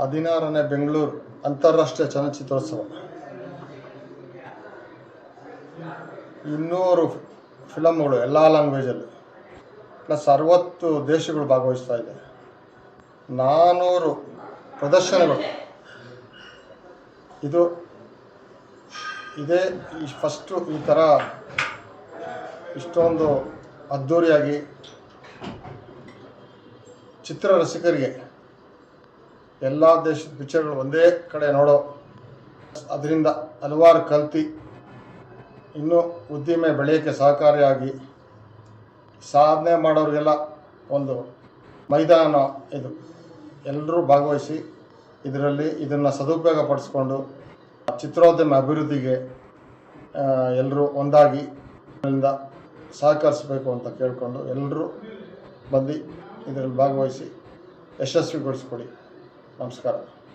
ಹದಿನಾರನೇ ಬೆಂಗಳೂರು ಅಂತಾರಾಷ್ಟ್ರೀಯ ಚಲನಚಿತ್ರೋತ್ಸವ. ಇನ್ನೂರು ಫಿಲಮ್ಗಳು ಎಲ್ಲ ಲ್ಯಾಂಗ್ವೇಜಲ್ಲಿ, ಪ್ಲಸ್ ಅರವತ್ತು ದೇಶಗಳು ಭಾಗವಹಿಸ್ತಾ ಇದೆ. ನಾನ್ನೂರು ಪ್ರದರ್ಶನಗಳು. ಇದು ಇದೇ ಈ ಫಸ್ಟು ಈ ಥರ ಇಷ್ಟೊಂದು ಅದ್ಧೂರಿಯಾಗಿ ಚಿತ್ರ ರಸಿಕರಿಗೆ ಎಲ್ಲ ದೇಶದ ಪಿಕ್ಚರ್ಗಳು ಒಂದೇ ಕಡೆ ನೋಡೋ ಅದರಿಂದ ಹಲವಾರು ಕಲ್ತಿ ಇನ್ನೂ ಉದ್ದಿಮೆ ಬೆಳೆಯೋಕ್ಕೆ ಸಹಕಾರಿಯಾಗಿ ಸಾಧನೆ ಮಾಡೋರಿಗೆಲ್ಲ ಒಂದು ಮೈದಾನ ಇದು. ಎಲ್ಲರೂ ಭಾಗವಹಿಸಿ ಇದರಲ್ಲಿ ಇದನ್ನು ಸದುಪಯೋಗ ಪಡಿಸ್ಕೊಂಡು ಚಿತ್ರೋದ್ಯಮ ಅಭಿವೃದ್ಧಿಗೆ ಎಲ್ಲರೂ ಒಂದಾಗಿ ಸಹಕರಿಸಬೇಕು ಅಂತ ಕೇಳಿಕೊಂಡು ಎಲ್ಲರೂ ಬಂದು ಇದರಲ್ಲಿ ಭಾಗವಹಿಸಿ ಯಶಸ್ವಿಗೊಳಿಸ್ಕೊಡಿ. నమస్కారం.